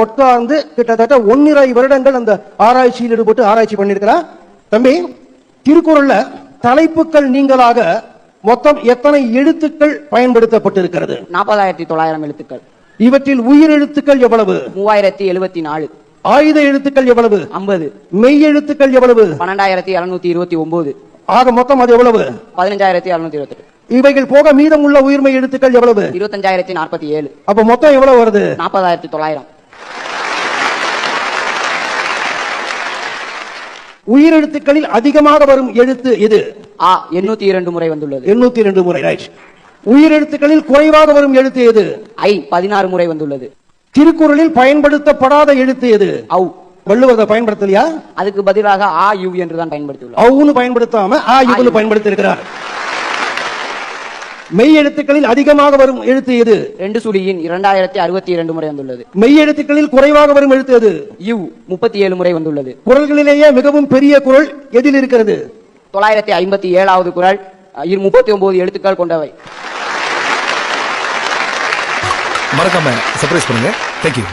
உட்கார்ந்து கிட்டத்தட்ட ஒன்னிரை வருடங்கள் அந்த ஆராய்ச்சியில் ஈடுபட்டு ஆராய்ச்சி பண்ணியிருக்கிறார். தம்பி திருக்குறள்ல தலைப்புகள் நீங்களாக மொத்தம் எத்தனை எழுத்துக்கள் பயன்படுத்தப்பட்டிருக்கிறது? நாற்பதாயிரத்தி தொள்ளாயிரம் எழுத்துக்கள். இவற்றில் உயிர் எழுத்துக்கள் எவ்வளவு? மூவாயிரத்தி எழுபத்தி நாலு. ஆயுத எழுத்துக்கள் எவ்வளவு? ஐம்பது. மெய் எழுத்துக்கள் எவ்வளவு? பன்னெண்டாயிரத்தி எழுநூத்தி இருபத்தி ஒன்பது ஆக மொத்தம் அது எவ்வளவு? பதினஞ்சாயிரத்தி எழுநூத்தி இருபத்தி இவைகள் போக மீதம் உள்ள உயிர்மை எழுத்துக்கள் எவ்வளவு? இருபத்தஞ்சாயிரத்தி நாற்பத்தி ஏழு. அப்ப மொத்தம் எவ்வளவு வருது? நாற்பதாயிரத்தி தொள்ளாயிரம். உயிரெழுத்துக்களில் அதிகமாக வரும் எழுத்து ஆ எண்ணூத்தி இரண்டு முறை வந்துள்ளது. எண்ணூத்தி ரெண்டு முறை ரைட் உயிரெழுத்துக்களில் குறைவாக வரும் எழுத்து எது? ஐ பதினாறு முறை வந்துள்ளது. திருக்குறளில் பயன்படுத்தப்படாத எழுத்து எது? ஔ. வள்ளுவர் பயன்படுத்தலையா? அதுக்கு பதிலாக ஆ யு என்று தான் பயன்படுத்தியுள்ளார் அவுன்னு பயன்படுத்தாம ஆ இவனு பயன்படுத்தி இருக்கிறார் மெய் எழுத்துக்களில் அதிகமாக வரும் எழுத்து எது? ரெண்டு சுழியின் இரண்டாயிரத்தி அறுபத்தி இரண்டு முறை வந்துள்ளது. மெய் எழுத்துக்களில் குறைவாக வரும் எழுத்து எது? யு முப்பத்தி ஏழு முறை வந்துள்ளது. குரல்களிலேயே மிகவும் பெரிய குரல் எதில் இருக்கிறது? தொள்ளாயிரத்தி ஐம்பத்தி ஏழாவது குரல் முப்பத்தி ஒன்பது எழுத்துக்கள் கொண்டவை. மறக்காம சர்ப்ரைஸ் பண்ணுங்க. தேங்க்யூ